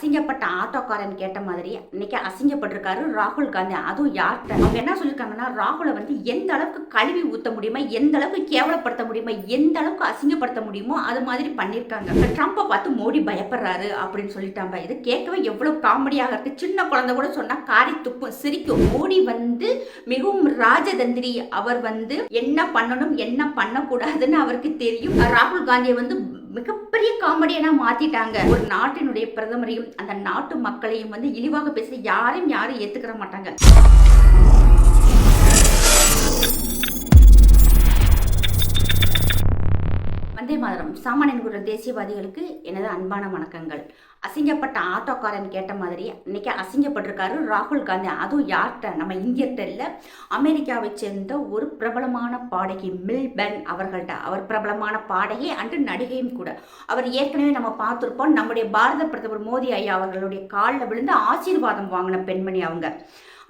அசிங்கப்பட்ட ஆட்டோக்காரன் கேட்ட மாதிரி இன்னைக்கு அசிங்கப்பட்டிருக்காரு ராகுல் காந்தி. அதுவும் யார்கிட்ட? அவங்க என்ன சொல்லியிருக்காங்கன்னா ராகுலை வந்து எந்த அளவுக்கு கழுவி ஊற்ற முடியுமா எந்த அளவுக்கு கேவலப்படுத்த முடியுமா எந்த அளவுக்கு அசிங்கப்படுத்த முடியுமோ அது மாதிரி பண்ணியிருக்காங்க. ட்ரம்ப்பை பார்த்து மோடி பயப்படுறாரு அப்படின்னு சொல்லிட்டாங்க. இது கேட்கவே எவ்வளோ காமெடியாக இருக்கு. சின்ன குழந்தை கூட சொன்னால் காரி துப்பும் சிரிக்கும். மோடி வந்து மிகவும் ராஜதந்திரி. அவர் வந்து என்ன பண்ணணும் என்ன பண்ணக்கூடாதுன்னு அவருக்கு தெரியும். ராகுல் காந்தியை வந்து மிகப்பெரிய காமெடியனா மாத்திட்டாங்க. ஒரு நாட்டினுடைய பிரதமரையும் அந்த நாட்டு மக்களையும் வந்து இழிவாக பேசி யாரையும் யாரும் ஏத்துக்கிற மாட்டாங்க. வந்தே மாதரம். சாமானியன் குரல் தேசியவாதிகளுக்கு எனது அன்பான வணக்கங்கள். அசிங்கப்பட்ட ஆட்டோக்காரன் கேட்ட மாதிரி இன்னைக்கு அசிங்கப்பட்டிருக்காரு ராகுல் காந்தி. அதுவும் யார்கிட்ட? நம்ம இந்தியர்கிட்ட இல்லை அமெரிக்காவை சேர்ந்த ஒரு பிரபலமான பாடகி மில்பன் அவர்கள்ட்ட. அவர் பிரபலமான பாடகி அன்று நடிகையும் கூட. அவர் ஏற்கனவே நம்ம பார்த்துருப்போம் நம்முடைய பாரத பிரதமர் மோடி ஐயா அவர்களுடைய காலில் விழுந்து ஆசீர்வாதம் வாங்கின பெண்மணி அவங்க.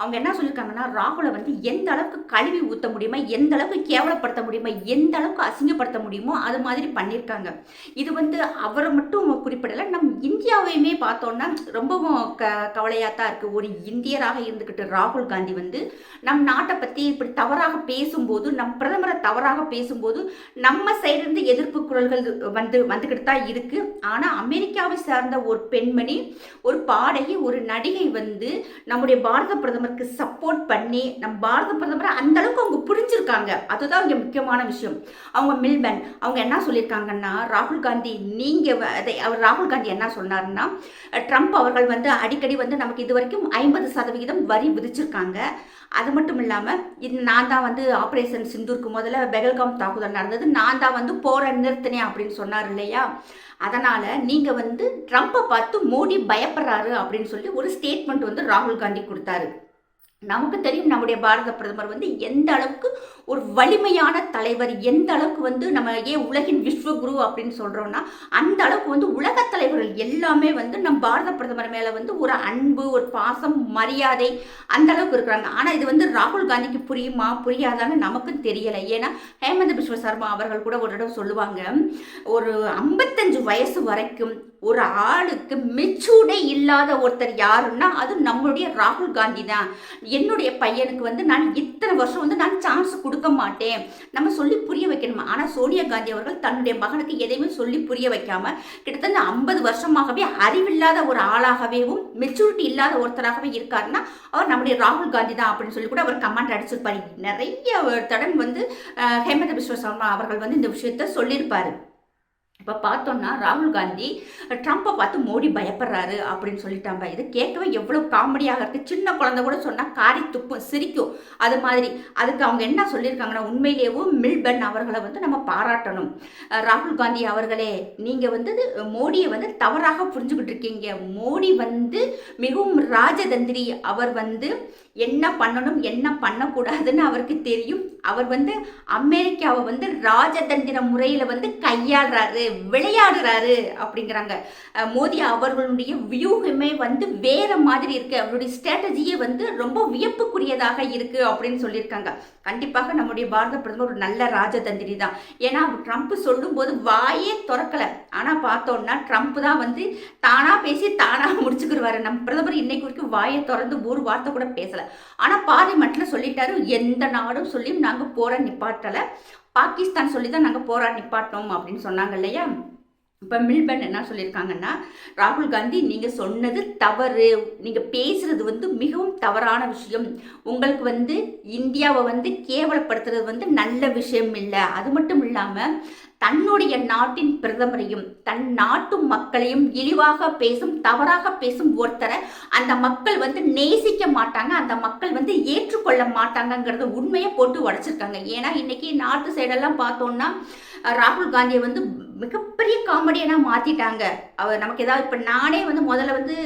அவங்க என்ன சொல்லியிருக்காங்கன்னா ராகுலை வந்து எந்த அளவுக்கு கழுவி ஊற்ற முடியுமா எந்த அளவுக்கு கேவலப்படுத்த முடியுமா எந்த அளவுக்கு அசிங்கப்படுத்த முடியுமோ அது மாதிரி பண்ணியிருக்காங்க இது வந்து அவரை மட்டும் குறிப்பிடலை நம் இந்தியாவையுமே பார்த்தோன்னா ரொம்பவும் க கவலையாக தான் இருக்குது ஒரு இந்தியராக இருந்துக்கிட்டு ராகுல் காந்தி வந்து நம் நாட்டை பற்றி இப்படி தவறாக பேசும்போது நம் பிரதமரை தவறாக பேசும்போது நம்ம சைடிலிருந்து எதிர்ப்பு குரல்கள் வந்து வந்துக்கிட்டு தான் இருக்குது ஆனால் அமெரிக்காவை சார்ந்த ஒரு பெண்மணி ஒரு பாடகி ஒரு நடிகை வந்து நம்முடைய பாரத பிரதமர் பிரதமருக்கு சப்போர்ட் பண்ணி நம் பாரத பிரதமரை அந்த அளவுக்கு அவங்க புரிஞ்சிருக்காங்க. அதுதான் இங்கே முக்கியமான விஷயம். அவங்க மில்பன் அவங்க என்ன சொல்லியிருக்காங்கன்னா ராகுல் காந்தி நீங்கள் அதை அவர் ராகுல் காந்தி என்ன சொன்னார்னா ட்ரம்ப் அவர்கள் வந்து அடிக்கடி வந்து நமக்கு இது வரைக்கும் ஐம்பது சதவிகிதம் வரி விதிச்சிருக்காங்க. அது மட்டும் இல்லாமல் இது நான் தான் வந்து ஆப்ரேஷன் சிந்தூருக்கு முதல்ல பெகல்காம் தாக்குதல் நடந்தது. நான் தான் வந்து போரை நிறுத்தினேன் அப்படின்னு சொன்னார் இல்லையா? அதனால் நீங்கள் வந்து ட்ரம்ப்பை பார்த்து மோடி பயப்படுறாரு அப்படின்னு சொல்லி ஒரு ஸ்டேட்மெண்ட் வந்து ராகுல் காந்தி கொடுத்தாரு. நமக்கு தெரியும் நம்முடைய பாரத பிரதமர் வந்து எந்த அளவுக்கு ஒரு வலிமையான தலைவர் எந்த அளவுக்கு வந்து நம்ம ஏன் உலகின் விஸ்வகுரு அப்படின்னு சொல்கிறோம்னா அந்த அளவுக்கு வந்து உலக தலைவர்கள் எல்லாமே வந்து நம் பாரத பிரதமர் மேலே வந்து ஒரு அன்பு ஒரு பாசம் மரியாதை அந்த அளவுக்கு இருக்கிறாங்க. ஆனால் இது வந்து ராகுல் காந்திக்கு புரியுமா? புரியாதான்னு நமக்கும் தெரியலை. ஏன்னா ஹேமந்த பிஸ்வ சர்மா அவர்கள் கூட ஒரு தடவை சொல்லுவாங்க ஒரு ஐம்பத்தஞ்சு வயசு வரைக்கும் ஒரு ஆளுக்கு மெச்சூர்டே இல்லாத ஒருத்தர் யாருன்னா அது நம்மளுடைய ராகுல் காந்தி தான். என்னுடைய பையனுக்கு வந்து நான் இத்தனை வருஷம் வந்து நான் சான்ஸ் கொடுக்க மாட்டேன். நம்ம சொல்லி புரிய வைக்கணுமா? ஆனால் சோனியா காந்தி அவர்கள் தன்னுடைய மகனுக்கு எதையுமே சொல்லி புரிய வைக்காம கிட்டத்தட்ட ஐம்பது வருஷமாகவே அறிவில்லாத ஒரு ஆளாகவேவும் மெச்சூரிட்டி இல்லாத ஒருத்தராகவே இருக்காருன்னா அவர் நம்முடைய ராகுல் காந்தி தான் அப்படின்னு சொல்லி கூட அவர் கமெண்ட் அடிச்சிருப்பாரு. நிறைய தடம் வந்து ஹேமந்த விஸ்வ சர்மா அவர்கள் வந்து இந்த விஷயத்த சொல்லியிருப்பாரு. இப்போ பார்த்தோம்னா ராகுல் காந்தி ட்ரம்ப்பை பார்த்து மோடி பயப்படுறாரு அப்படின்னு சொல்லிட்டாங்க. இது கேட்கவே எவ்வளோ காமெடியாக இருக்குது சின்ன குழந்தை கூட சொன்னால் காரி துப்பும் சிரிக்கும். அது மாதிரி. அதுக்கு அவங்க என்ன சொல்லியிருக்காங்கன்னா உண்மையிலேயும் மில்பன் அவர்களை வந்து நம்ம பாராட்டணும். ராகுல் காந்தி அவர்களே நீங்கள் வந்து மோடியை வந்து தவறாக புரிஞ்சுக்கிட்டு இருக்கீங்க. மோடி வந்து மிகவும் ராஜதந்திரி. அவர் வந்து என்ன பண்ணணும் என்ன பண்ணக்கூடாதுன்னு அவருக்கு தெரியும். அவர் வந்து அமெரிக்காவை வந்து ராஜதந்திர முறையில் வந்து கையாளுறாரு விளையாடுறாரு அப்படிங்கிறாங்க. மோதி மோடி அவர்களுடைய வியூகமே வந்து வேற மாதிரி இருக்கு. அவருடைய ஸ்ட்ராட்டஜியே வந்து ரொம்ப வியப்புக்குரியதாக இருக்கு அப்படின்னு சொல்லியிருக்காங்க. கண்டிப்பாக நம்முடைய பாரத பிரதமர் ஒரு நல்ல ராஜதந்திரி தான். ஏன்னா ட்ரம்ப் சொல்லும்போது வாயே திறக்கல. ஆனால் பார்த்தோம்னா ட்ரம்ப் தான் வந்து தானாக பேசி தானாக முடிச்சுக்கிடுவாரு. நம்ம பிரதமர் இன்னைக்கு வரைக்கும் வாயை திறந்து ஒரு வார்த்தை கூட பேசலை. ஆனால் பார்லிமெண்ட்ல சொல்லிட்டாரு எந்த நாடும் சொல்லியும் நாங்கள் போற நிப்பாட்டலை. பாகிஸ்தான் சொல்லி தான் நாங்கள் போரா நிப்பாட்டோம் அப்படின்னு சொன்னாங்க இல்லையா? இப்போ மில்பன் என்ன சொல்லியிருக்காங்கன்னா ராகுல் காந்தி நீங்கள் சொன்னது தவறு. நீங்கள் பேசுகிறது வந்து மிகவும் தவறான விஷயம். உங்களுக்கு வந்து இந்தியாவை வந்து கேவலப்படுத்துறது வந்து நல்ல விஷயம் இல்லை. அது மட்டும் இல்லாமல் தன்னுடைய நாட்டின் பிரதமரையும் தன் நாட்டு மக்களையும் இழிவாக பேசும் தவறாக பேசும் ஒருத்தரை அந்த மக்கள் வந்து நேசிக்க மாட்டாங்க அந்த மக்கள் வந்து ஏற்றுக்கொள்ள மாட்டாங்கங்கிறத உண்மையை போட்டு உடச்சிருக்காங்க. ஏன்னா இன்னைக்கு நார்த்து சைடெல்லாம் பார்த்தோம்னா ராகுல் காந்தியை வந்து மிகப்பெரிய காமெடியனாக மாற்றிட்டாங்க அவர் நமக்கு ஏதாவது இப்போ நானே வந்து முதல்ல வந்து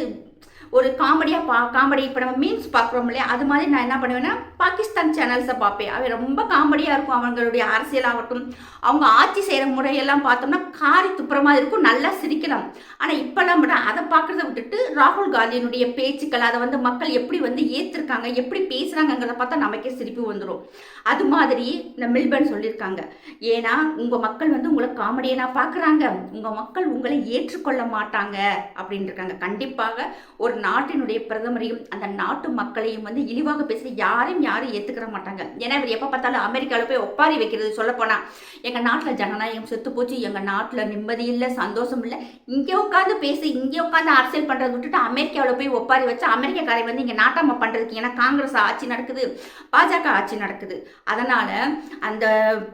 ஒரு காமெடியாக பா காமெடி இப்போ நம்ம மீன்ஸ் பார்க்குறோம் இல்லையா? அது மாதிரி நான் என்ன பண்ணுவேன்னா பாகிஸ்தான் சேனல்ஸை பார்ப்பேன். அவை ரொம்ப காமெடியாக இருக்கும். அவங்களுடைய அரசியலாகட்டும் அவங்க ஆட்சி செய்கிற முறையெல்லாம் பார்த்தோம்னா காரி துப்புற மாதிரி இருக்கும். நல்லா சிரிக்கலாம். ஆனால் இப்போல்லாம் விட அதை பார்க்குறத விட்டுட்டு ராகுல் காந்தியினுடைய பேச்சுக்கள் அதை வந்து மக்கள் எப்படி வந்து ஏற்றிருக்காங்க எப்படி பேசுகிறாங்கங்கிறத பார்த்தா நமக்கே சிரிப்பு வந்துடும் அது மாதிரி இந்த மில்பர்ன் சொல்லியிருக்காங்க. ஏன்னா உங்கள் மக்கள் வந்து உங்களை காமெடியனாக பார்க்குறாங்க. உங்கள் மக்கள் உங்களை ஏற்றுக்கொள்ள மாட்டாங்க அப்படின்னு இருக்காங்க கண்டிப்பாக ஒரு நாட்டினுடைய பிரதமரையும் அந்த நாட்டு மக்களையும் வந்து இழிவாக பேச யாரையும் யாரும் ஏற்றுக்கிற மாட்டாங்க. ஏன்னா இவர் எப்போ பார்த்தாலும் அமெரிக்காவில் போய் ஒப்பாரி வைக்கிறது சொல்லப்போனால் எங்கள் நாட்டில் ஜனநாயகம் செத்து போச்சு எங்கள் நாட்டில் நிம்மதி இல்லை சந்தோஷம் இல்லை இங்கே உட்காந்து பேசி இங்கே உட்காந்து அரசியல் பண்ணுறதை விட்டுட்டு அமெரிக்காவில் போய் ஒப்பாரி வச்சு அமெரிக்காக்காரை வந்து இங்கே நாட்டாம பண்ணுறதுக்கு ஏன்னா காங்கிரஸ் ஆட்சி நடக்குது பாஜக ஆட்சி நடக்குது. அதனால் அந்த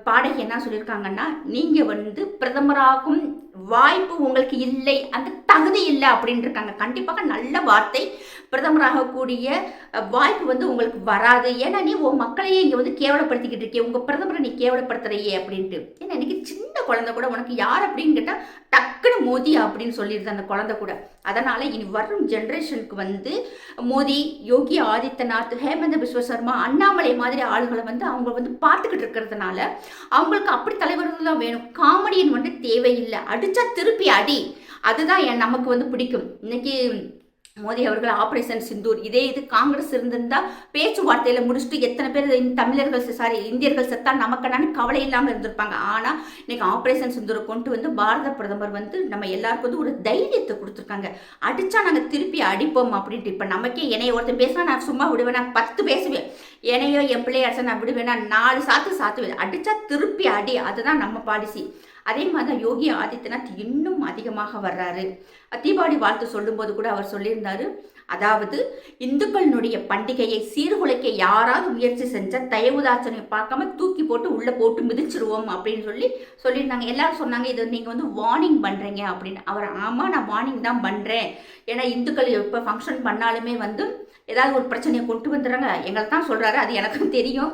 பாடகி என்ன சொல்லியிருக்காங்கன்னா நீங்கள் வந்து பிரதமராகும் வாய்ப்பு உங்களுக்கு இல்லை அந்த தகுதி இல்லை அப்படின்னு இருக்காங்க. கண்டிப்பாக நல்ல வார்த்தை. பிரதமராகக்கூடிய வாய்ப்பு வந்து உங்களுக்கு வராது. ஏன்னா நீ உன் மக்களையே இங்கே வந்து கேவலப்படுத்திக்கிட்டு இருக்கே உங்கள் பிரதமரை நீ கேவலப்படுத்துறையே அப்படின்ட்டு. ஏன்னா இன்றைக்கி சின்ன குழந்தை கூட உனக்கு யார் அப்படின்னு கேட்டால் டக்குன்னு மோதி அப்படின்னு சொல்லிடுது அந்த குழந்தை கூட. அதனால் இனி வரும் ஜென்ரேஷனுக்கு வந்து மோடி யோகி ஆதித்யநாத் ஹேமந்த பிஸ்வ சர்மா அண்ணாமலை மாதிரி ஆளுகளை வந்து அவங்க வந்து பார்த்துக்கிட்டு இருக்கிறதுனால அவங்களுக்கு அப்படி தலைவர்கள் தான் வேணும். காமெடியன் வந்து தேவையில்லை. அடித்தா திருப்பி அடி. அதுதான் என் நமக்கு வந்து பிடிக்கும். இன்னைக்கு மோடி அவர்கள் ஆபரேஷன் சிந்தூர். இதே இது காங்கிரஸ் இருந்திருந்தா பேச்சுவார்த்தையில் முடிச்சுட்டு எத்தனை பேர் தமிழர்கள் சாரி இந்தியர்கள் செத்தால் நமக்கு கவலை இல்லாமல் இருந்திருப்பாங்க. ஆனால் இன்னைக்கு ஆபரேஷன் சிந்தூரை கொண்டு வந்து பாரத பிரதமர் வந்து நம்ம எல்லாருக்கும் வந்து ஒரு தைரியத்தை கொடுத்துருக்காங்க. அடித்தா நாங்கள் திருப்பி அடிப்போம் அப்படின்ட்டு. இப்போ நமக்கே என்னைய ஒருத்தன் பேசினா நான் சும்மா விடுவேன் நான் பத்து பேசுவேன். என்னையோ என் பிள்ளையாச்சா நான் விடுவேன் நான் நாலு சாத்து சாத்துவேன். அடித்தா திருப்பி அடி அதுதான் நம்ம பாலிசி அதே மாதிரி தான் யோகி ஆதித்யநாத் இன்னும் அதிகமாக வர்றாரு. தீபாவளி வாழ்த்து சொல்லும்போது கூட அவர் சொல்லியிருந்தாரு அதாவது இந்துக்களினுடைய பண்டிகையை சீர்குலைக்க யாராவது முயற்சி செஞ்சால் தயவுதாச்சனை பார்க்காம தூக்கி போட்டு உள்ளே போட்டு மிதிச்சிருவோம் அப்படின்னு சொல்லி சொல்லியிருந்தாங்க. எல்லாரும் சொன்னாங்க இதை நீங்கள் வந்து வார்னிங் பண்ணுறீங்க அப்படின்னு. அவர் ஆமாம் நான் வார்னிங் தான் பண்ணுறேன் ஏன்னா இந்துக்கள் எப்போ ஃபங்க்ஷன் பண்ணாலுமே வந்து ஏதாவது ஒரு பிரச்சனையை கொண்டு வந்துடுறாங்க. எங்களை தான் சொல்கிறாரு அது எனக்கும் தெரியும்.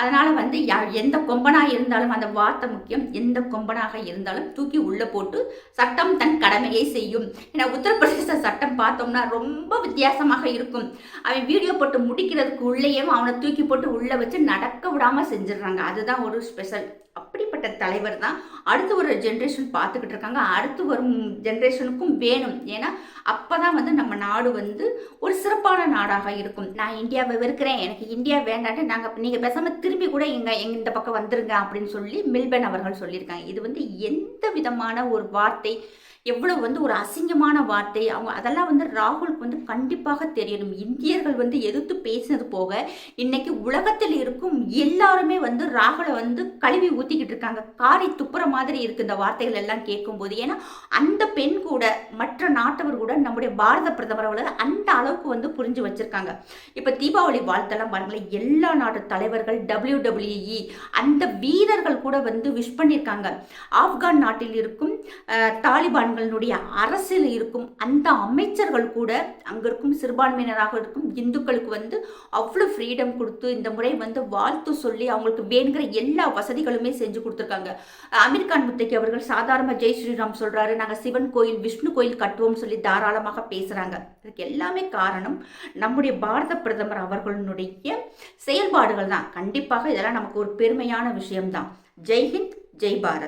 அதனால் வந்து யா எந்த கொம்பனாக இருந்தாலும் அந்த வார்த்தை முக்கியம் எந்த கொம்பனாக இருந்தாலும் தூக்கி உள்ளே போட்டு சட்டம் தன் கடமையை செய்யும். ஏன்னா உத்தரப்பிரதேச சட்டம் பார்த்தோம்னா ரொம்ப வித்தியாசமாக இருக்கும். அவன் வீடியோ போட்டு முடிக்கிறதுக்கு உள்ளேயும் அவனை தூக்கி போட்டு உள்ளே வச்சு நடக்க விடாமல் செஞ்சிடுறாங்க. அதுதான் ஒரு ஸ்பெஷல். அப்படி அப்படிப்பட்ட தலைவர் தான். அடுத்து ஒரு ஜென்ரேஷன் பார்த்துக்கிட்டு இருக்காங்க. அடுத்து வரும் ஜென்ரேஷனுக்கும் வேணும். ஏன்னா அப்போ தான் வந்து நம்ம நாடு வந்து ஒரு சிறப்பான நாடாக இருக்கும். நான் இந்தியாவை வெறுக்கிறேன். எனக்கு இந்தியா வேண்டான்ட்டு நாங்கள் நீங்கள் பேசாமல் திரும்பி கூட இங்கே எங்கள் இந்த பக்கம் வந்துருங்க அப்படின்னு சொல்லி மில்பன் அவர்கள் சொல்லியிருக்காங்க. இது வந்து எந்த விதமான ஒரு வார்த்தை எவ்வளோ வந்து ஒரு அசிங்கமான வார்த்தை. அவங்க அதெல்லாம் வந்து ராகுலுக்கு வந்து கண்டிப்பாக தெரியணும். இந்தியர்கள் வந்து எதிர்த்து பேசினது போக இன்னைக்கு உலகத்தில் இருக்கும் எல்லாருமே வந்து ராகுலை வந்து கழுவி ஊற்றிக்கிட்டு இருக்காங்க. காரி துப்புற மாதிரி இருக்கு இந்த வார்த்தைகள் எல்லாம் கேட்கும்போது. ஏன்னா அந்த பெண் கூட மற்ற நாட்டவர் கூட நம்முடைய பாரத பிரதமர் அவர்கள் அந்த அளவுக்கு வந்து புரிஞ்சு வச்சிருக்காங்க. இப்போ தீபாவளி வாழ்த்தெல்லாம் பாருங்களேன். எல்லா நாட்டு தலைவர்கள் டபிள்யூ டபிள்யூஇ அந்த வீரர்கள் கூட வந்து விஷ் பண்ணியிருக்காங்க. ஆப்கான் நாட்டில் இருக்கும் தாலிபான் அவர்களுடைய அரசில் இருக்கும் அந்த அமைச்சர்கள் கூட அங்கே இருக்கும் சிறுபான்மையினராக இருக்கும் இந்துக்களுக்கு வந்து அவ்வளோ ஃப்ரீடம் கொடுத்து இந்த முறை வந்து வாழ்த்து சொல்லி அவங்களுக்கு வேணுங்கிற எல்லா வசதிகளுமே செஞ்சு கொடுத்துருக்காங்க. அமீர்கான் முத்தைக்கு அவர்கள் சாதாரண ஜெய் ஸ்ரீராம் சொல்கிறாரு நாங்கள் சிவன் கோயில் விஷ்ணு கோயில் கட்டுவோம் சொல்லி தாராளமாக பேசுகிறாங்க இதுக்கு எல்லாமே காரணம் நம்முடைய பாரத பிரதமர் அவர்களுடைய செயல்பாடுகள் தான். கண்டிப்பாக இதெல்லாம் நமக்கு ஒரு பெருமையான விஷயம்தான். ஜெய்ஹிந்த் ஜெய் பாரத்.